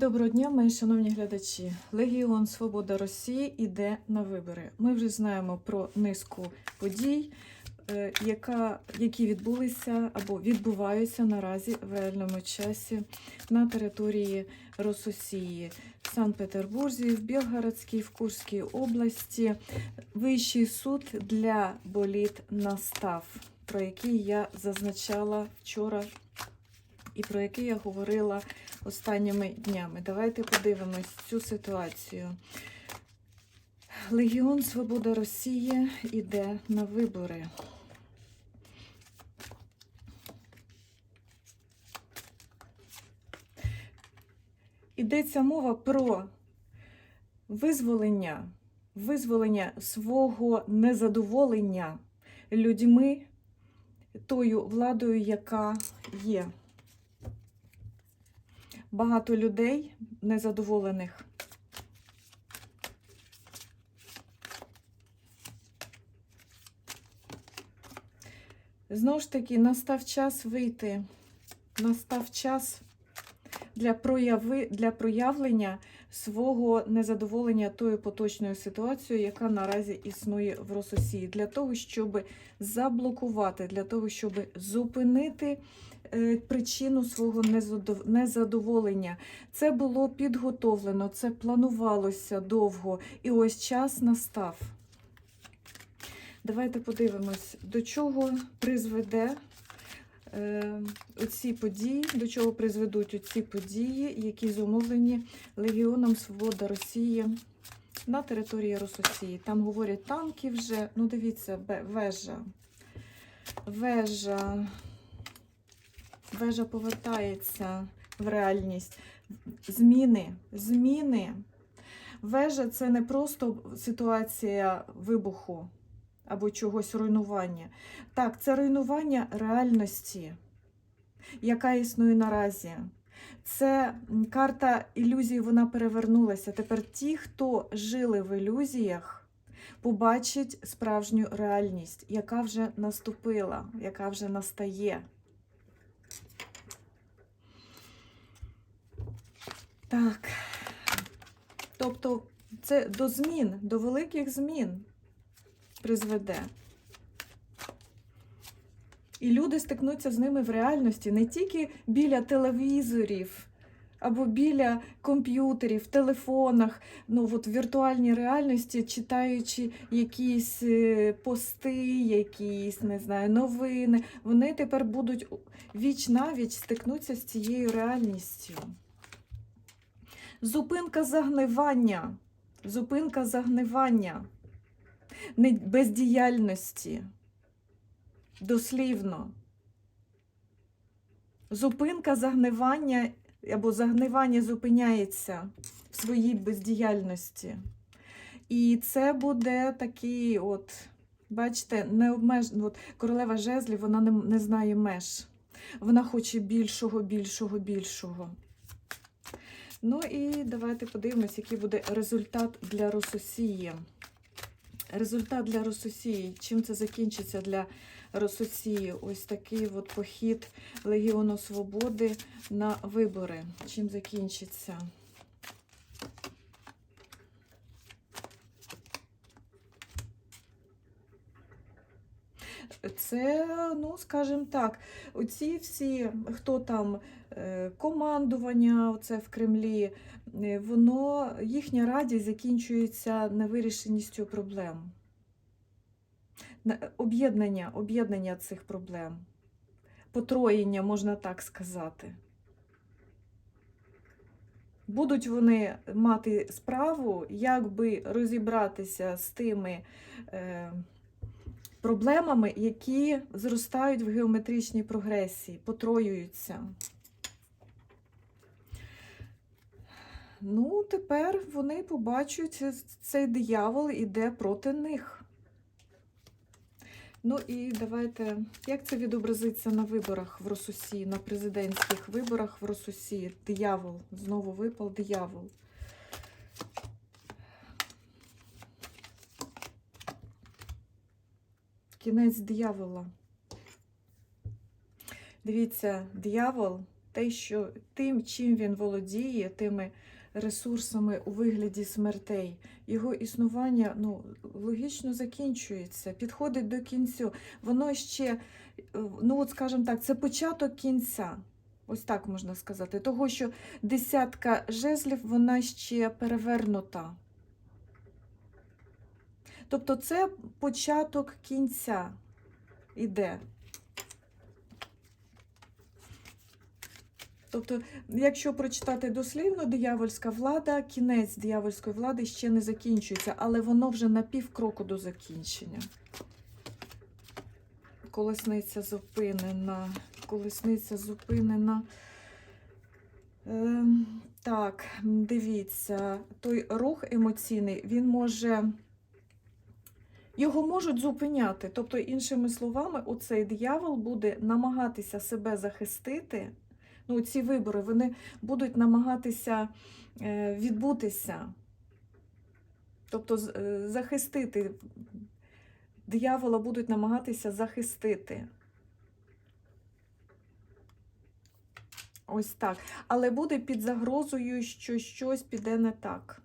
Доброго дня, мої шановні глядачі. Легіон Свобода Росії іде на вибори. Ми вже знаємо про низку подій, е, яка, які відбулися або відбуваються наразі в реальному часі на території Рососії в Санкт-Петербурзі, в Білгородській, в Курській області. Вищий суд для боліт настав, про який я зазначала вчора і про який я говорила останніми днями. Давайте подивимось цю ситуацію. Легіон Свобода Росії іде на вибори. Йдеться мова про визволення, визволення свого незадоволення людьми тою владою, яка є багато людей незадоволених. Знову ж таки, настав час вийти, настав час для, прояви, для проявлення свого незадоволення тою поточною ситуацією, яка наразі існує в Рососії, для того, щоб заблокувати, для того, щоб зупинити причину свого незадоволення. Це було підготовлено, це планувалося довго, і ось час настав. Давайте подивимось, до чого призведе е, оці події, до чого призведуть оці події, які зумовлені Легіоном Свобода Росії на території Рососії. Там говорять танки вже. Ну, дивіться, вежа. Вежа. Вежа повертається в реальність. Зміни. Зміни. Вежа це не просто ситуація вибуху або чогось руйнування. Так, це руйнування реальності, яка існує наразі. Це карта ілюзій, вона перевернулася. Тепер ті, хто жили в ілюзіях, побачать справжню реальність, яка вже наступила, яка вже настає. Так. Тобто це до змін, до великих змін призведе. І люди стикнуться з ними в реальності не тільки біля телевізорів або біля комп'ютерів, телефонах, ну от в віртуальній реальності, читаючи якісь е, пости, якісь не знаю, новини. Вони тепер будуть віч навіч стикнуться з цією реальністю. Зупинка загнивання. Зупинка загнивання бездіяльності. Дослівно. Зупинка загнивання або загнивання зупиняється в своїй бездіяльності. І це буде такий, от, бачите, необмеж... от, королева жезлів, вона не, не знає меж. Вона хоче більшого, більшого, більшого. Ну і давайте подивимось, який буде результат для Рососії. Результат для Рососії. Чим це закінчиться для Рососії? Ось такий от похід Легіону Свободи на вибори. Чим закінчиться? Це, ну, скажімо так, оці всі, хто там е, командування оце в Кремлі, е, воно, їхня радість закінчується невирішеністю проблем. На- Об'єднання, об'єднання цих проблем. Потроєння, можна так сказати. Будуть вони мати справу, як би розібратися з тими е, проблемами, які зростають в геометричній прогресії, потроюються. Ну, тепер вони побачать, цей диявол іде проти них. Ну і давайте, як це відобразиться на виборах в Росусі, на президентських виборах в Росусі? Диявол. Знову випав диявол. Кінець диявола. Дивіться, диявол те, що тим, чим він володіє, тими ресурсами у вигляді смертей, його існування ну, логічно закінчується, підходить до кінцю. Воно ще, е, ну от скажімо так, це початок кінця. Ось так можна сказати. Того, що десятка жезлів, вона ще перевернута. Тобто це початок кінця іде. Тобто, якщо прочитати дослівно, диявольська влада, кінець диявольської влади ще не закінчується, але воно вже на півкроку до закінчення. Колесниця зупинена. Колесниця зупинена. Е, так, дивіться, той рух емоційний, він може. Його можуть зупиняти. Тобто, іншими словами, оцей диявол буде намагатися себе захистити. Ну, ці вибори вони будуть намагатися е, відбутися, тобто е, захистити. Диявола будуть намагатися захистити. Ось так. Але буде під загрозою, що щось піде не так.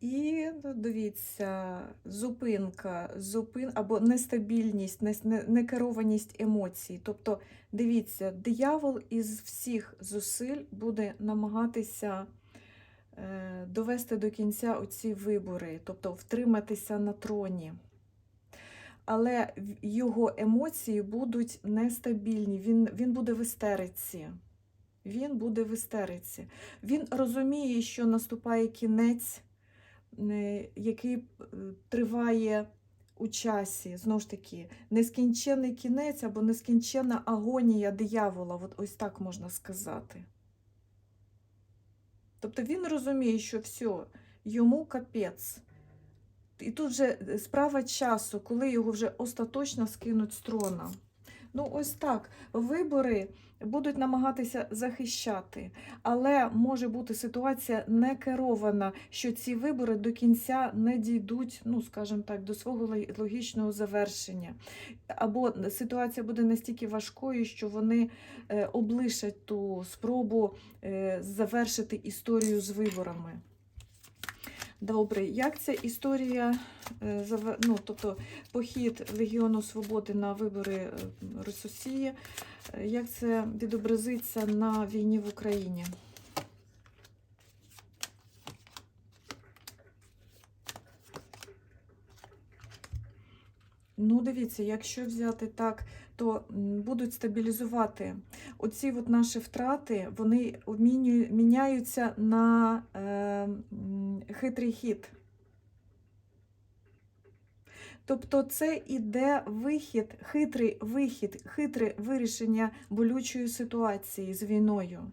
І ну, дивіться, зупинка, зупин або нестабільність, не- некерованість емоцій. Тобто, дивіться, диявол із всіх зусиль буде намагатися е, довести до кінця оці вибори, тобто втриматися на троні. Але його емоції будуть нестабільні, він, він буде в істериці. Він буде в істериці. Він розуміє, що наступає кінець який е, триває у часі, знову ж таки, нескінчений кінець або нескінченна агонія диявола, от ось так можна сказати. Тобто він розуміє, що все, йому капець. І тут вже е, справа часу, коли його вже остаточно скинуть з трона. Ну, ось так. Вибори будуть намагатися захищати, але може бути ситуація не керована, що ці вибори до кінця не дійдуть, ну скажімо так, до свого логічного завершення. Або ситуація буде настільки важкою, що вони е, облишать ту спробу е, завершити історію з виборами. Добре, як ця історія, е, ну, тобто похід Легіону Свободи на вибори е, Росії, е, як це відобразиться на війні в Україні? Ну, дивіться, якщо взяти так, то будуть стабілізувати оці от наші втрати, вони міняються на е, хитрий хід. Тобто це іде вихід, хитрий вихід, хитре вирішення болючої ситуації з війною.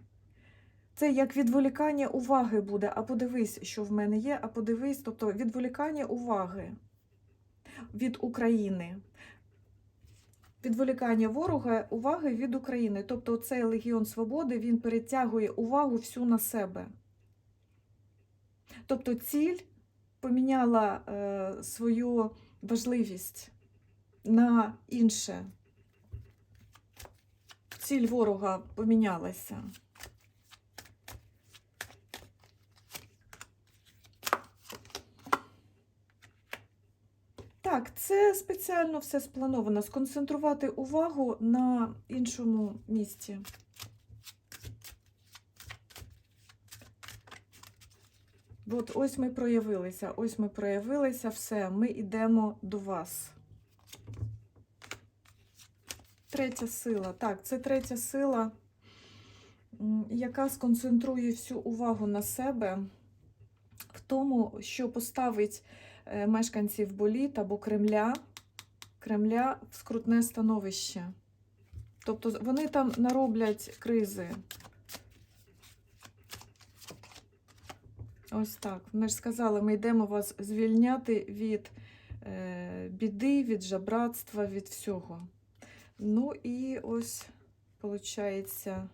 Це як відволікання уваги буде, а подивись, що в мене є, а подивись, тобто відволікання уваги від України. Відволікання ворога уваги від України. Тобто цей Легіон Свободи він перетягує увагу всю на себе. Тобто ціль поміняла е, свою важливість на інше. Ціль ворога помінялася. Так, це спеціально все сплановано. Сконцентрувати увагу на іншому місці. От ось ми проявилися, ось ми проявилися, все, ми йдемо до вас. Третя сила. Так, це третя сила, яка сконцентрує всю увагу на себе в тому, що поставить мешканців Боліт або Кремля, Кремля в скрутне становище. Тобто вони там нароблять кризи. Ось так. Вони ж сказали, ми йдемо вас звільняти від е, біди, від жабратства, від всього. Ну і ось, виходить, в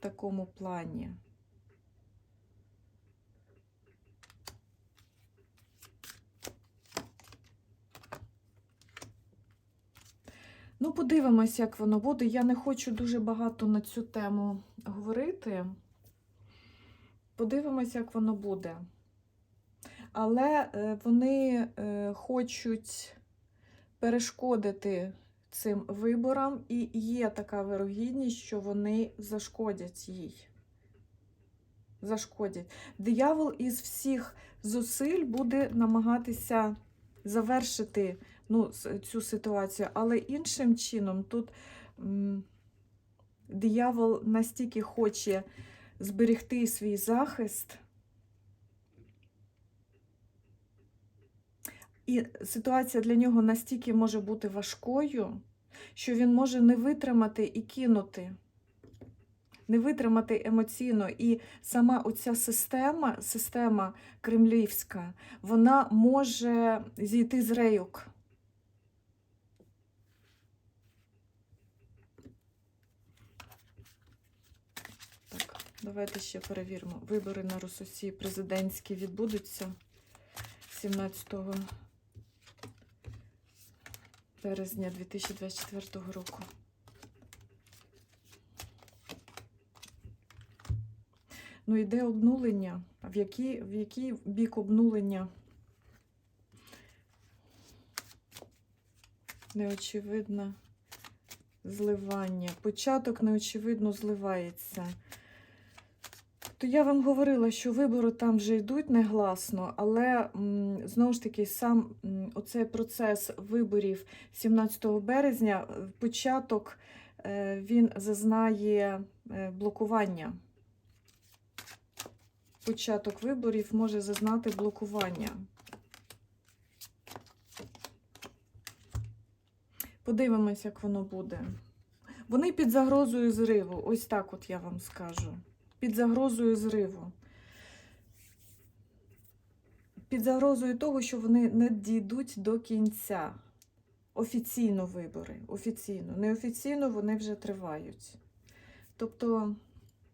такому плані. Ну, подивимось, як воно буде. Я не хочу дуже багато на цю тему говорити. Подивимось, як воно буде. Але е, вони е, хочуть перешкодити цим виборам, і є така вирогідність, що вони зашкодять їй. Зашкодять. Диявол із всіх зусиль буде намагатися завершити ну, цю ситуацію, але іншим чином тут диявол настільки хоче зберегти свій захист. І ситуація для нього настільки може бути важкою, що він може не витримати і кинути, не витримати емоційно. І сама оця система, система кремлівська, вона може зійти з рейок. Так, давайте ще перевіримо. Вибори на Рососії президентські відбудуться 17 березня 2024 року. Ну, йде обнулення. В який, в який бік обнулення? Неочевидне зливання. Початок неочевидно зливається. То я вам говорила, що вибори там вже йдуть негласно, але знову ж таки, сам оцей процес виборів 17 березня, е, початок е, він зазнає е, блокування. Початок виборів може зазнати блокування. Подивимось, як воно буде. Вони під загрозою зриву. Ось так от я вам скажу. Під загрозою зриву. Під загрозою того, що вони не дійдуть до кінця. Офіційно вибори. Офіційно. Неофіційно вони вже тривають. Тобто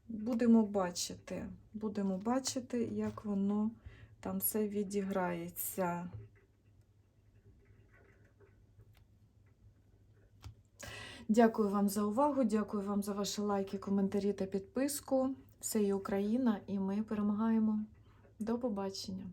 будемо бачити, будемо бачити, як воно там все відіграється. Дякую вам за увагу, дякую вам за ваші лайки, коментарі та підписку. Все є Україна, і ми перемагаємо. До побачення!